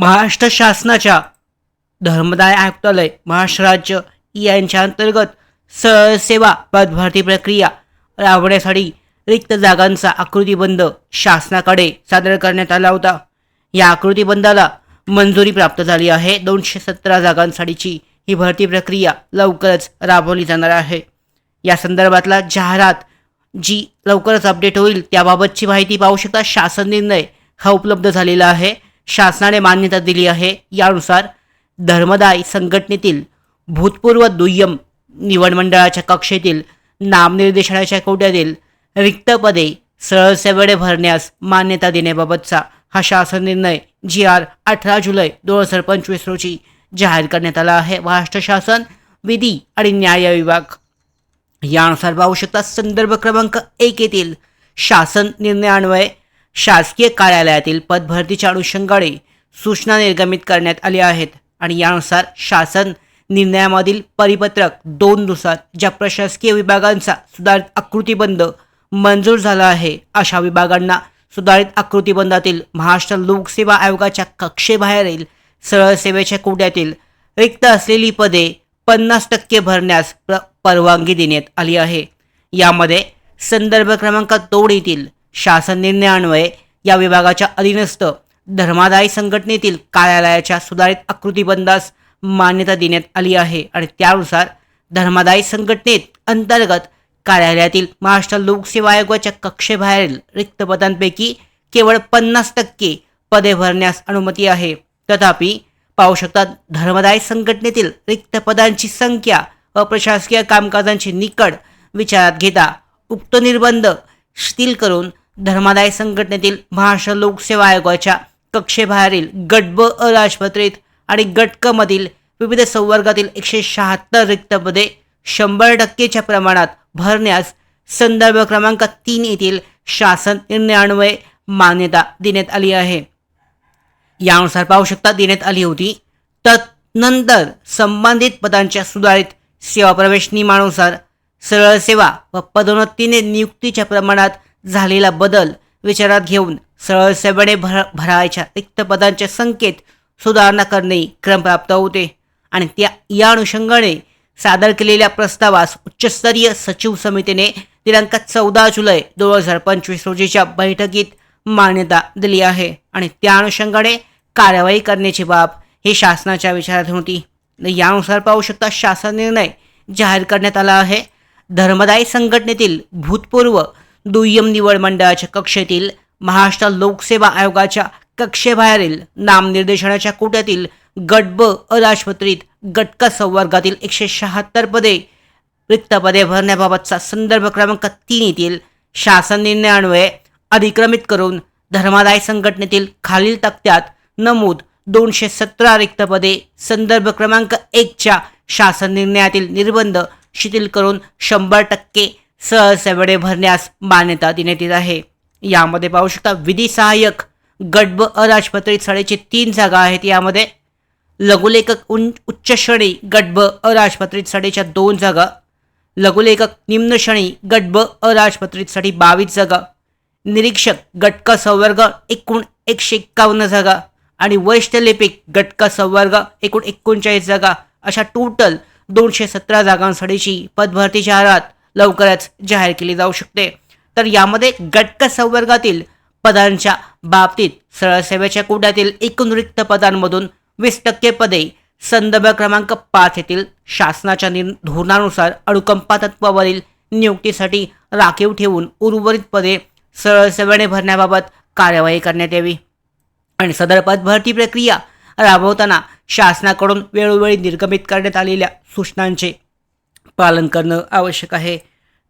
महाराष्ट्र शासनाच्या धर्मदाय आयुक्तालय महाराष्ट्र राज्य यांच्या अंतर्गत सरसेवा पदभरती प्रक्रिया राबवण्यासाठी रिक्त जागांचा आकृतीबंध शासनाकडे सादर करण्यात आला होता. या आकृतीबंधाला मंजुरी प्राप्त झाली आहे. दोनशे सतरा जागांसाठीची ही भरती प्रक्रिया लवकरच राबवली जाणार आहे. या संदर्भातला जाहिरात जी लवकरच अपडेट होईल त्याबाबतची माहिती पाहू शकता. शासन निर्णय हा उपलब्ध झालेला आहे. शासनाने मान्यता दिली आहे. यानुसार धर्मदाय संघटनेतील भूतपूर्व दुय्यम निवड मंडळाच्या कक्षेतील नामनिर्देशनाच्या कोट्यातील रिक्त पदे सरळसेवेडे भरण्यास मान्यता देण्याबाबतचा हा शासन निर्णय जी आर अठरा जुलै दोन हजार पंचवीस रोजी जाहीर करण्यात आला आहे. महाराष्ट्र शासन विधी आणि न्याय विभाग. यानुसार पाहू शकता संदर्भ क्रमांक एक येथील शासन निर्णयान्वये शासकीय कार्यालयातील पदभरतीच्या अनुषंगाने सूचना निर्गमित करण्यात आल्या आहेत आणि यानुसार शासन निर्णयामधील परिपत्रक दोननुसार ज्या प्रशासकीय विभागांचा सुधारित आकृतीबंध मंजूर झाला आहे अशा विभागांना सुधारित आकृतीबंधातील महाराष्ट्र लोकसेवा आयोगाच्या कक्षेबाहेरील सरळ सेवेच्या कोट्यातील रिक्त असलेली पदे पन्नास टक्के भरण्यास प्र परवानगी देण्यात आली आहे. यामध्ये संदर्भ क्रमांक दोन येथील शासन निर्णयान्वये या विभागाच्या अधीनस्थ धर्मादायी संघटनेतील कार्यालयाच्या सुधारित आकृतीबंधास मान्यता देण्यात आली आहे आणि त्यानुसार धर्मादायी संघटनेत अंतर्गत कार्यालयातील महाराष्ट्र लोकसेवा आयोगाच्या कक्षेबाहेरील रिक्त पदांपैकी केवळ पन्नास टक्के पदे भरण्यास अनुमती आहे. तथापि पाहू शकता धर्मदायी संघटनेतील रिक्त पदांची संख्या व प्रशासकीय कामकाजांची निकड विचारात घेता उक्त निर्बंध शिथिल करून धर्मादाय संघटनेतील महाराष्ट्र लोकसेवा आयोगाच्या कक्षेबाहेरील गट ब अराजपत्रित आणि गट क मधील विविध संवर्गातील एकशे शहात्तर रिक्त पदे शंभर टक्केच्या प्रमाणात भरण्यास संदर्भ क्रमांक तीन येथील शासन निर्णयान्वये मान्यता देण्यात आली आहे. यानुसार पाहू शकता देण्यात आली होती. तदनंतर संबंधित पदांच्या सुधारित सेवा प्रवेश नियमानुसार सरळ सेवा व पदोन्नतीने नियुक्तीच्या प्रमाणात झालेला बदल विचारात घेऊन सरळसेपणे भर भरायच्या रिक्त पदांचे संकेत सुधारणा करणे क्रमप्राप्त होते. आणि त्या या अनुषंगाने सादर केलेल्या प्रस्तावास उच्चस्तरीय सचिव समितीने दिनांक चौदा जुलै दोन हजार पंचवीस रोजीच्या बैठकीत मान्यता दिली आहे. आणि त्या अनुषंगाने कार्यवाही करण्याची बाब ही शासनाच्या विचारात होती. यानुसार पाहू शकता शासन निर्णय जाहीर करण्यात आला आहे. धर्मदायी संघटनेतील भूतपूर्व दुय्यम निवड मंडळाच्या कक्षेतील महाराष्ट्र लोकसेवा आयोगाच्या कक्षेबाहेरील नामनिर्देशनाच्या कोट्यातील गट ब अराजपत्रित गटक संवर्गातील एकशे शहात्तर पदे रिक्त पदे भरण्याबाबतचा संदर्भ क्रमांक तीन येथील शासन निर्णयान्वये अधिक्रमित करून धर्मादाय संघटनेतील खालील तक्त्यात नमूद दोनशे सतरा रिक्त पदे संदर्भ क्रमांक एकच्या शासन निर्णयातील निर्बंध शिथिल करून शंभर टक्के सहसेवडे भरण्यास मान्यता देण्यात येत आहे. यामध्ये पाहू शकता विधी सहाय्यक गट ब अराजपत्रित शाळेची तीन जागा आहेत. यामध्ये लघुलेखक उं उच्च श्रेणी गट ब अराजपत्रित शाळेच्या दोन जागा लघुलेखक निम्न श्रेणी गट ब अराजपत्रितसाठी बावीस जागा निरीक्षक गटक संवर्ग एकूण एकशे एक्कावन्न जागा आणि वरिष्ठ गटका गटक संवर्ग एकूण एकोणचाळीस जागा. अशा टोटल दोनशे सतरा जागांसाठीची पदभरती जाहिरात लवकरच जाहीर केली जाऊ शकते. तर यामध्ये गटक संवर्गातील पदांच्या बाबतीत सरळ सेवेच्या कोट्यातील एकूण रिक्त पदांमधून वीस टक्के पदे संदर्भ क्रमांक पाच येथील शासनाच्या निर धोरणानुसार अणुकंपा तत्वावरील नियुक्तीसाठी राखीव ठेवून उर्वरित पदे सरळ सेवेने भरण्याबाबत कार्यवाही करण्यात यावी. आणि सदर पद भरती प्रक्रिया राबवताना शासनाकडून वेळोवेळी निर्गमित करण्यात आलेल्या सूचनांचे पालन करणं आवश्यक आहे.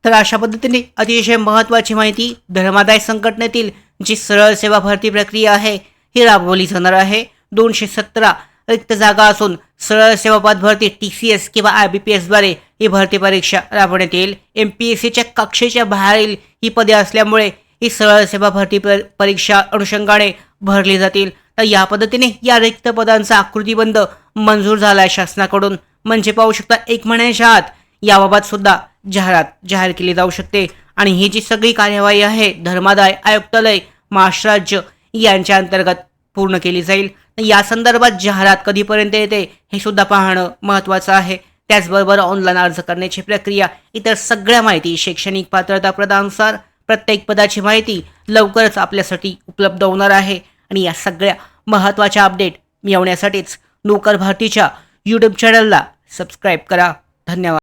तर अशा पद्धतीने अतिशय महत्त्वाची माहिती धर्मादाय संघटनेतील जी सरळ सेवा भरती प्रक्रिया आहे ही राबवली जाणार आहे. दोनशे सतरा रिक्त जागा असून सरळ सेवा पद भरती टी सी एस किंवा आय बी पी एसद्वारे ही भरती परीक्षा राबवण्यात येईल. एम पी एस सीच्या कक्षेच्या बाहेरील ही पदे असल्यामुळे ही सरळ सेवा भरती पर- परीक्षा अनुषंगाने भरली जातील. तर या पद्धतीने या रिक्त पदांचा आकृतीबंध मंजूर झाला आहे शासनाकडून. म्हणजे पाहू शकता एक महिन्याच्या आत याबाबत सुद्धा जाहिरात जाहीर केली जाऊ शकते. आणि ही जी सगळी कार्यवाही आहे धर्मादाय आयुक्तालय महाराष्ट्र राज्य यांच्या अंतर्गत पूर्ण केली जाईल. या संदर्भात जाहिरात कधीपर्यंत येते हे सुद्धा पाहणं महत्त्वाचं आहे. त्याचबरोबर ऑनलाईन अर्ज करण्याची प्रक्रिया इतर सगळ्या माहिती शैक्षणिक पात्रता प्रदानुसार प्रत्येक पदाची माहिती लवकरच आपल्यासाठी उपलब्ध होणार आहे. आणि या सगळ्या महत्त्वाच्या अपडेट मिळवण्यासाठीच नोकर भारतीच्या यूट्यूब चॅनलला सबस्क्राईब करा. धन्यवाद.